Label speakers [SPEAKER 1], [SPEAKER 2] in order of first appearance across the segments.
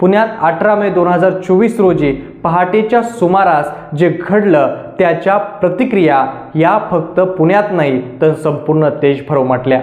[SPEAKER 1] पुण्यात अठरा मे दोन हजार चोवीस रोजी पहाटेच्या सुमारास जे घडलं त्याच्या प्रतिक्रिया या फक्त पुण्यात नाही तर संपूर्ण देशभर उमटल्या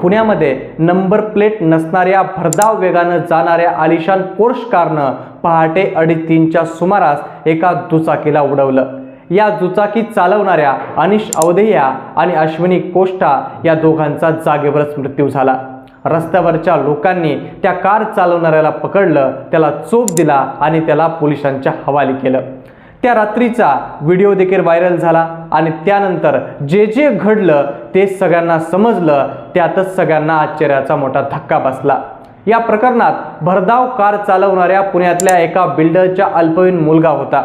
[SPEAKER 1] पुण्यामध्ये नंबर प्लेट नसणाऱ्या भरधाव वेगानं जाणाऱ्या आलिशान पोर्श कारनं पहाटे अडीतीनच्या सुमारास एका दुचाकीला उडवलं. या दुचाकी चालवणाऱ्या अनिश अवधेया आणि अश्विनी कोष्टा या दोघांचा जागेवरच मृत्यू झाला. रस्त्यावरच्या लोकांनी त्या कार चालवणाऱ्याला पकडलं त्याला चोप दिला आणि त्याला पोलिसांच्या हवाली केलं. त्या रात्रीचा व्हिडिओ देखील व्हायरल झाला आणि त्यानंतर जे जे घडलं ते सगळ्यांना समजलं त्यातच सगळ्यांना आश्चर्याचा मोठा धक्का बसला. या प्रकरणात भरधाव कार चालवणाऱ्या पुण्यातल्या एका बिल्डरच्या अल्पवयीन मुलगा होता.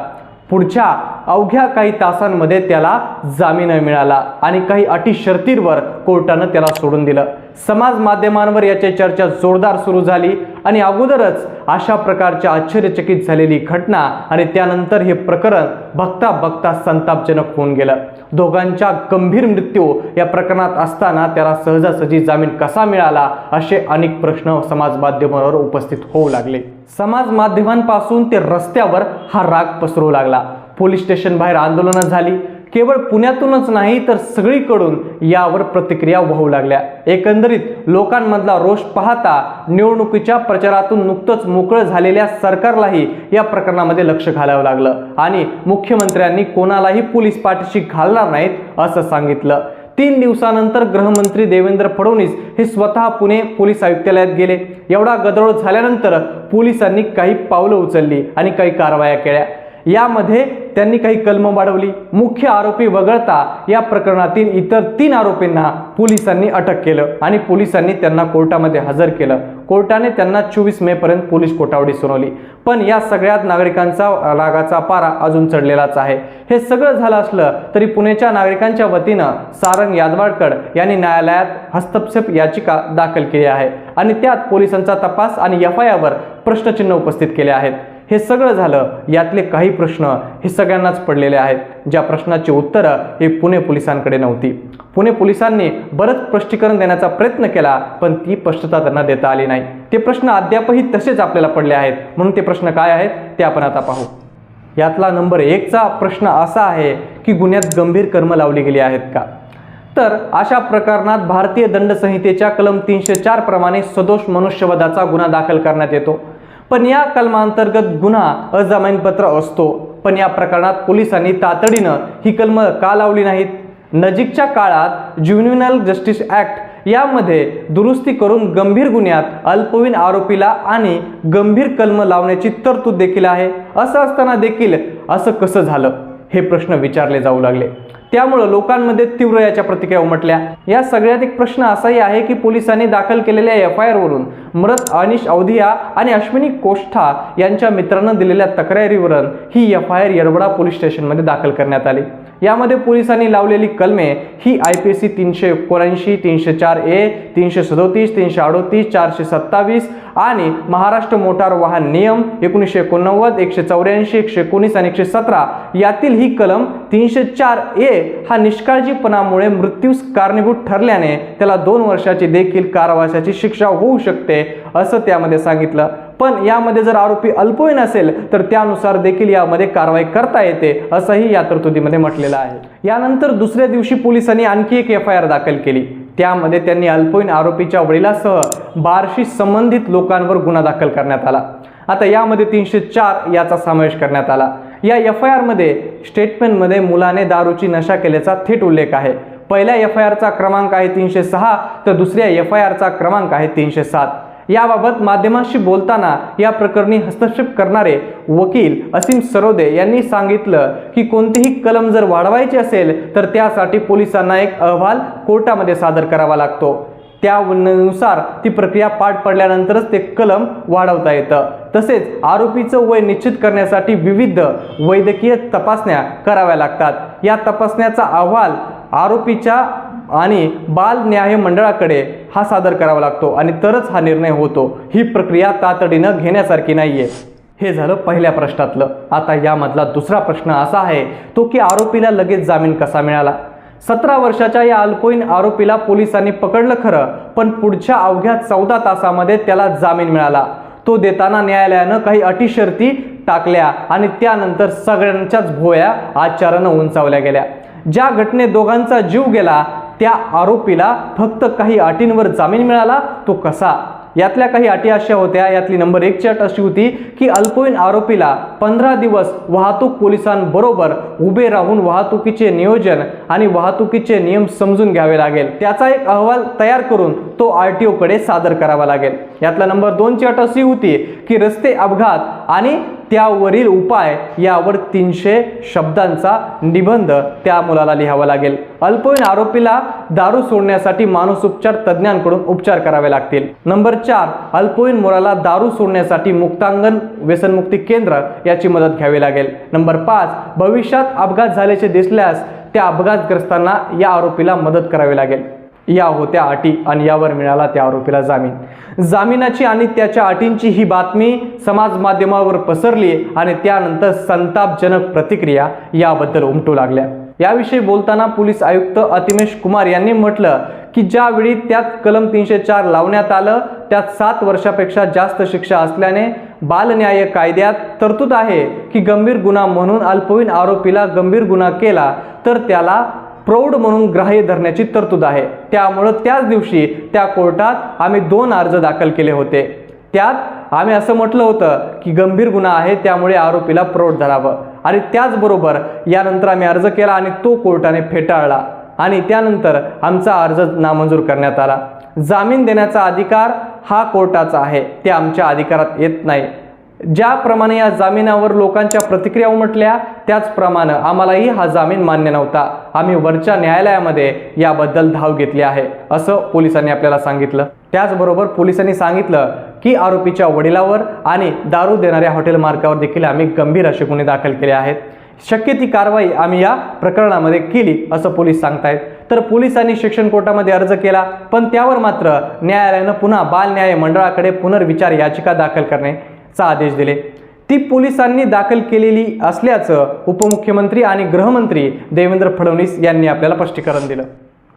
[SPEAKER 1] पुढच्या अवघ्या काही तासांमध्ये त्याला जामीन मिळाला आणि काही अटी शर्तींवर कोर्टानं त्याला सोडून दिलं. समाज माध्यमांवर याची चर्चा जोरदार सुरू झाली आणि अगोदरच अशा प्रकारच्या आश्चर्यचकित झालेली घटना आणि त्यानंतर हे प्रकरण बघता बघता संतापजनक होऊन गेलं. दोघांच्या गंभीर मृत्यू या प्रकरणात असताना त्याला सहजासहजी जामीन कसा मिळाला असे अनेक प्रश्न समाज माध्यमांवर उपस्थित होऊ लागले. समाज माध्यमांपासून ते रस्त्यावर हा राग पसरू लागला. पोलीस स्टेशन बाहेर आंदोलनं झाली. केवळ पुण्यातूनच नाही तर सगळीकडून यावर प्रतिक्रिया वाहू लागल्या. एकंदरीत लोकांमधला रोष पाहता निवडणुकीच्या प्रचारातून नुकतंच मोकळं झालेल्या सरकारलाही या प्रकरणामध्ये लक्ष घालावं लागलं. आणि मुख्यमंत्र्यांनी कोणालाही पोलीस पाठीशी घालणार नाहीत असं सांगितलं. तीन दिवसानंतर गृहमंत्री देवेंद्र फडणवीस हे स्वतः पुणे पोलीस आयुक्तालयात गेले. एवढा गदळ झाल्यानंतर पोलिसांनी काही पावलं उचलली आणि काही कारवाया केल्या. यामध्ये त्यांनी काही कलम वाढवली. मुख्य आरोपी वगळता या प्रकरणातील इतर तीन आरोपींना पोलिसांनी अटक केलं आणि पोलिसांनी त्यांना कोर्टामध्ये हजर केलं. कोर्टाने त्यांना चोवीस मे पर्यंत पोलीस कोठावडी सुनावली. पण या सगळ्यात नागरिकांचा रागाचा पारा अजून चढलेलाच आहे. हे सगळं झालं असलं तरी पुण्याच्या नागरिकांच्या वतीनं सारंग यादवाडकर यांनी न्यायालयात हस्तक्षेप याचिका दाखल केली आहे आणि त्यात पोलिसांचा तपास आणि एफ आय आरवर प्रश्नचिन्ह उपस्थित केले आहेत. हे सगळं झालं यातले काही प्रश्न हे सगळ्यांनाच पडलेले आहेत. ज्या प्रश्नाची उत्तरं हे पुणे पोलिसांकडे नव्हती. पुणे पोलिसांनी बरंच स्पष्टीकरण देण्याचा प्रयत्न केला पण ती स्पष्टता त्यांना देता आली नाही. ते प्रश्न अद्यापही तसेच आपल्याला पडले आहेत. म्हणून ते प्रश्न काय आहेत ते आपण आता पाहू. यातला नंबर एकचा प्रश्न असा आहे की गुन्ह्यात गंभीर कर्म लावली गेली आहेत का? तर अशा प्रकरणात भारतीय दंड संहितेच्या कलम तीनशे चार प्रमाणे सदोष मनुष्यवधाचा गुन्हा दाखल करण्यात येतो. पण या कलमांतर्गत गुन्हा अजामीनपत्र असतो. पण या प्रकरणात पोलिसांनी तातडीनं ही कलम का लावली नाहीत? नजीकच्या काळात ज्युनिनल जस्टिस ॲक्ट यामध्ये दुरुस्ती करून गंभीर गुन्ह्यात अल्पवयीन आरोपीला आणि गंभीर कलम लावण्याची तरतूद देखील आहे. असं असताना देखील असं कसं झालं? हे प्रश्न विचारले जाऊ लागले. त्यामुळं लोकांमध्ये तीव्र याच्या प्रतिक्रिया उमटल्या. या सगळ्यात एक प्रश्न असाही आहे की पोलिसांनी दाखल केलेल्या एफ आय आरवरून मृत अनिश अवधिया आणि अश्विनी कोष्ठा यांच्या मित्रांना दिलेल्या तक्रारीवरून ही F I R Yerwada police स्टेशनमध्ये दाखल करण्यात आली. यामध्ये पोलिसांनी लावलेली कलमे ही आय पी सी तीनशे एकोणऐंशी तीनशे चार ए तीनशे सदोतीस तीनशे अडोतीस चारशे सत्तावीस आणि महाराष्ट्र मोटार वाहन नियम एकोणीसशे एकोणनव्वद एकशे चौऱ्याऐंशी एकशे एकोणीस आणि एकशे सतरा यातील ही कलम तीनशे चार ए हा निष्काळजीपणामुळे मृत्यूस कारणीभूत ठरल्याने त्याला दोन वर्षाची देखील कारावासाची शिक्षा होऊ शकते असं त्यामध्ये सांगितलं. पण यामध्ये जर आरोपी अल्पवयीन असेल तर त्यानुसार देखील यामध्ये कारवाई करता येते असंही या तरतुदीमध्ये म्हटलेलं आहे. यानंतर दुसऱ्या दिवशी पोलिसांनी आणखी एक एफ आय आर दाखल केली. त्यामध्ये त्यांनी अल्पवयीन आरोपीच्या वडिलासह बारशी संबंधित लोकांवर गुन्हा दाखल करण्यात आला. आता यामध्ये तीनशे चार याचा समावेश करण्यात आला. या एफ आय आरमध्ये स्टेटमेंटमध्ये मुलाने दारूची नशा केल्याचा थेट उल्लेख आहे. पहिल्या एफ आय आरचा क्रमांक आहे तीनशे सहा तर दुसऱ्या एफ आय आरचा क्रमांक आहे तीनशे सात. याबाबत माध्यमांशी बोलताना या प्रकरणी हस्तक्षेप करणारे वकील असीम सरोदे यांनी सांगितलं की कोणतीही कलम जर वाढवायची असेल तर त्यासाठी पोलिसांना एक अहवाल कोर्टामध्ये सादर करावा लागतो. त्यानुसार ती प्रक्रिया पाठ पडल्यानंतरच ते कलम वाढवता येतं. तसेच आरोपीचं वय निश्चित करण्यासाठी विविध वैद्यकीय तपासण्या कराव्या लागतात. या तपासण्याचा अहवाल आरोपीच्या आणि बाल न्याय मंडळाकडे हा सादर करावा लागतो आणि तरच हा निर्णय होतो. ही प्रक्रिया तातडीनं घेण्यासारखी नाहीये. हे झालं पहिल्या प्रश्नातलं. आता यामधला दुसरा प्रश्न असा आहे तो की आरोपीला लगेच जामीन कसा मिळाला? सतरा वर्षाच्या या अल्पवयीन आरोपीला पोलिसांनी पकडलं खरं पण पुढच्या अवघ्या चौदा तासामध्ये त्याला जामीन मिळाला. तो देताना न्यायालयानं काही अटी शर्ती टाकल्या आणि त्यानंतर सगळ्यांच्याच भोया आचारानं उंचावल्या गेल्या. ज्या घटनेत दोघांचा जीव गेला त्या आरोपीला फक्त काही अटींवर जामीन मिळाला तो कसा? यातल्या काही अटी अशा होत्या. यातली नंबर एकची अट अशी होती की अल्पवयीन आरोपीला पंधरा दिवस वाहतूक पोलिसांबरोबर उभे राहून वाहतुकीचे नियोजन आणि वाहतुकीचे नियम समजून घ्यावे लागेल. त्याचा एक अहवाल तयार करून तो आर टी ओकडे सादर करावा लागेल. यातला नंबर दोनची अट अशी होती की रस्ते अपघात आणि त्यावरील उपाय यावर तीनशे शब्दांचा निबंध त्या मुलाला लिहावा लागेल. अल्पवयीन आरोपीला दारू सोडण्यासाठी मानसोपचार तज्ज्ञांकडून उपचार करावे लागतील. नंबर चार अल्पवयीन मुलाला दारू सोडण्यासाठी मुक्तांगण व्यसनमुक्ती केंद्र याची मदत घ्यावी लागेल. नंबर पाच भविष्यात अपघात झाल्याचे दिसल्यास त्या अपघातग्रस्तांना या आरोपीला मदत करावी लागेल. या होत्या अटी आणि यावर मिळाला त्या आरोपीला जामीन. जामिनाची आणि त्याच्या अटींची ही बातमी समाज माध्यमावर पसरली आणि त्यानंतर संतापजनक प्रतिक्रिया याबद्दल उमटू लागल्या. याविषयी बोलताना पोलीस आयुक्त अतिमेश कुमार यांनी म्हटलं की ज्यावेळी त्यात कलम तीनशे चार लावण्यात आलं त्यात सात वर्षापेक्षा जास्त शिक्षा असल्याने बालन्याय कायद्यात तरतूद आहे की गंभीर गुन्हा म्हणून अल्पवयीन आरोपीला गंभीर गुन्हा केला तर त्याला प्रौढ म्हणून ग्राह्य धरण्याची तरतूद आहे. त्यामुळं त्याच दिवशी त्या कोर्टात आम्ही दोन अर्ज दाखल केले होते. त्यात आम्ही असं म्हटलं होतं की गंभीर गुन्हा आहे त्यामुळे आरोपीला प्रौढ धरावं. आणि त्याचबरोबर यानंतर आम्ही अर्ज केला आणि तो कोर्टाने फेटाळला. आणि त्यानंतर आमचा अर्ज नामंजूर करण्यात आला. जामीन देण्याचा अधिकार हा कोर्टाचा आहे ते आमच्या अधिकारात येत नाही. ज्याप्रमाणे या जामिनावर लोकांच्या प्रतिक्रिया उमटल्या त्याचप्रमाणे आम्हालाही हा जामीन मान्य नव्हता. आम्ही वरच्या न्यायालयामध्ये याबद्दल धाव घेतली आहे असं पोलिसांनी आपल्याला सांगितलं. त्याचबरोबर पोलिसांनी सांगितलं की आरोपीच्या वडिलावर आणि दारू देणाऱ्या हॉटेल मार्कावर देखील आम्ही गंभीर असे गुन्हे दाखल केले आहेत. शक्य ती कारवाई आम्ही या प्रकरणामध्ये केली असं पोलीस सांगतायत. तर पोलिसांनी शिक्षण कोर्टामध्ये अर्ज केला पण त्यावर मात्र न्यायालयानं पुन्हा बाल न्याय मंडळाकडे पुनर्विचार याचिका दाखल करणे चा आदेश दिले. ती पोलिसांनी दाखल केलेली असल्याचं उपमुख्यमंत्री आणि गृहमंत्री देवेंद्र फडणवीस यांनी आपल्याला स्पष्टीकरण दिलं.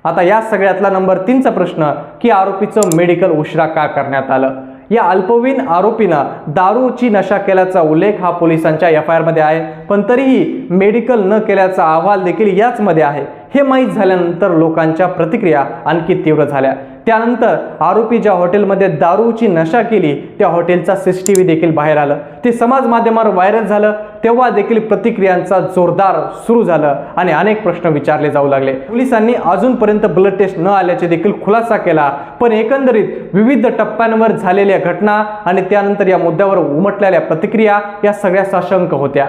[SPEAKER 1] आता या सगळ्यातला नंबर तीनचा प्रश्न की आरोपीचं मेडिकल उशिरा का करण्यात आलं? या अल्पवयीन आरोपीनं दारूची नशा केल्याचा उल्लेख हा पोलिसांच्या एफ आय आरमध्ये आहे पण तरीही मेडिकल न केल्याचा अहवाल देखील याचमध्ये आहे. हे माहीत झाल्यानंतर लोकांच्या प्रतिक्रिया आणखी तीव्र झाल्या. त्यानंतर आरोपी ज्या हॉटेलमध्ये दारूची नशा केली त्या हॉटेलचा सी सी टी व्ही देखील बाहेर आलं. ते समाज माध्यमावर व्हायरल झालं तेव्हा देखील प्रतिक्रियांचा जोरदार सुरू झालं आणि अनेक प्रश्न विचारले जाऊ लागले. पोलिसांनी अजूनपर्यंत ब्लड टेस्ट न आल्याचे देखील खुलासा केला पण एकंदरीत विविध टप्प्यांवर झालेल्या घटना आणि त्यानंतर या मुद्द्यावर उमटलेल्या प्रतिक्रिया या सगळ्या साशंक होत्या.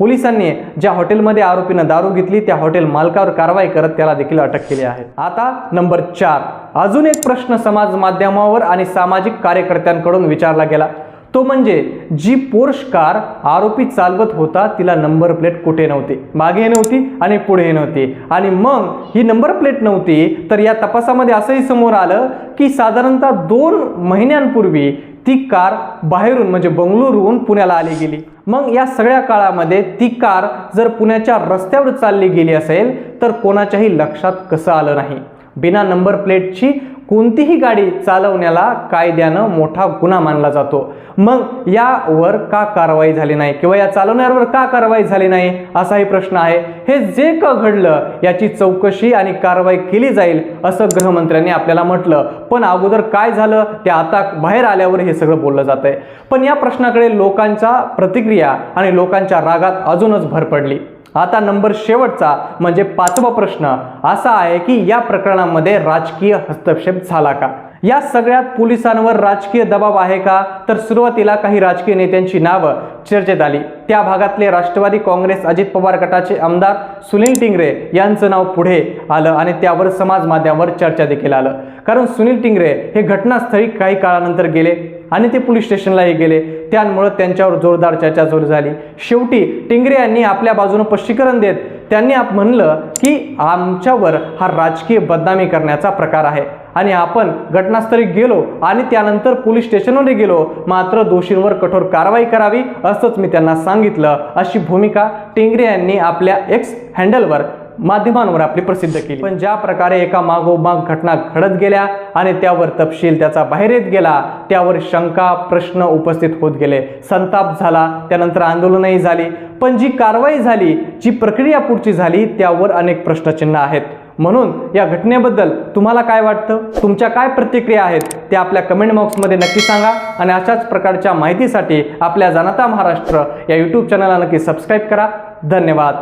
[SPEAKER 1] पोलिसांनी ज्या हॉटेलमध्ये आरोपीनं दारू घेतली त्या हॉटेल मालकावर कारवाई करत त्याला देखील अटक केली आहे. आता नंबर चार. अजून एक प्रश्न समाज माध्यमावर आणि सामाजिक कार्यकर्त्यांकडून विचारला गेला. तो म्हणजे जी पोर्श कार आरोपी चालवत होता तिला नंबर प्लेट कुठे नव्हती? मागे नव्हती आणि पुढे नव्हती. आणि मग ही नंबर प्लेट नव्हती तर या तपासामध्ये असंही समोर आलं की साधारणतः दोन महिन्यांपूर्वी ती कार बाहेरून म्हणजे बंगळुरूहून पुण्याला आली गेली. मग या सगळ्या काळामध्ये ती कार जर पुण्याच्या रस्त्यावर चालली गेली असेल तर कोणाच्याही लक्षात कसं आलं नाही. बिना नंबर प्लेटची कोणतीही गाडी चालवण्याला कायद्यानं मोठा गुन्हा मानला जातो. मग यावर का कारवाई झाली नाही? किंवा या चालवण्यावर का कारवाई झाली नाही? असाही प्रश्न आहे. हे जे का घडलं याची चौकशी आणि कारवाई केली जाईल असं गृहमंत्र्यांनी आपल्याला म्हटलं. पण अगोदर काय झालं? ते आता बाहेर आल्यावर हे सगळं बोललं जात आहे पण या प्रश्नाकडे लोकांच्या प्रतिक्रिया आणि लोकांच्या रागात अजूनच भर पडली. आता नंबर शेवटचा म्हणजे पाचवा प्रश्न असा आहे की या प्रकरणामध्ये राजकीय हस्तक्षेप झाला का? या सगळ्यात पोलिसांवर राजकीय दबाव आहे का? तर सुरुवातीला काही राजकीय नेत्यांची नावं चर्चेत आली. त्या भागातले राष्ट्रवादी काँग्रेस अजित पवार गटाचे आमदार सुनील टिंगरे यांचं नाव पुढे आलं आणि त्यावर समाज माध्यमावर चर्चा देखील आलं. कारण सुनील टिंगरे हे घटनास्थळी काही काळानंतर गेले आणि ते पोलीस स्टेशनलाही गेले. त्यामुळं त्यांच्यावर जोरदार चर्चा जोर झाली. शेवटी टिंगरे यांनी आपल्या बाजूनं स्पष्टीकरण देत त्यांनी आप म्हणलं की आमच्यावर हा राजकीय बदनामी करण्याचा प्रकार आहे. आणि आपण घटनास्थळी गेलो आणि त्यानंतर पोलीस स्टेशनमध्ये गेलो मात्र दोषींवर कठोर कारवाई करावी असंच मी त्यांना सांगितलं. अशी भूमिका टिंगरे यांनी आपल्या एक्स हँडलवर माध्यमांवर आपली प्रसिद्ध केली. पण ज्या प्रकारे एका मागोमाग घटना घडत गेल्या आणि त्यावर तपशील त्याचा बाहेर येत गेला त्यावर शंका प्रश्न उपस्थित होत गेले. संताप झाला त्यानंतर आंदोलनही झाली. पण जी कारवाई झाली जी प्रक्रिया पुढची झाली त्यावर अनेक प्रश्नचिन्ह आहेत. म्हणून या घटनेबद्दल तुम्हाला काय वाटतं? तुमच्या काय प्रतिक्रिया आहेत? ते आपल्या कमेंट बॉक्समध्ये नक्की सांगा आणि अशाच प्रकारच्या माहितीसाठी आपल्या जनता महाराष्ट्र या यूट्यूब चॅनलला नक्की सबस्क्राईब करा. धन्यवाद.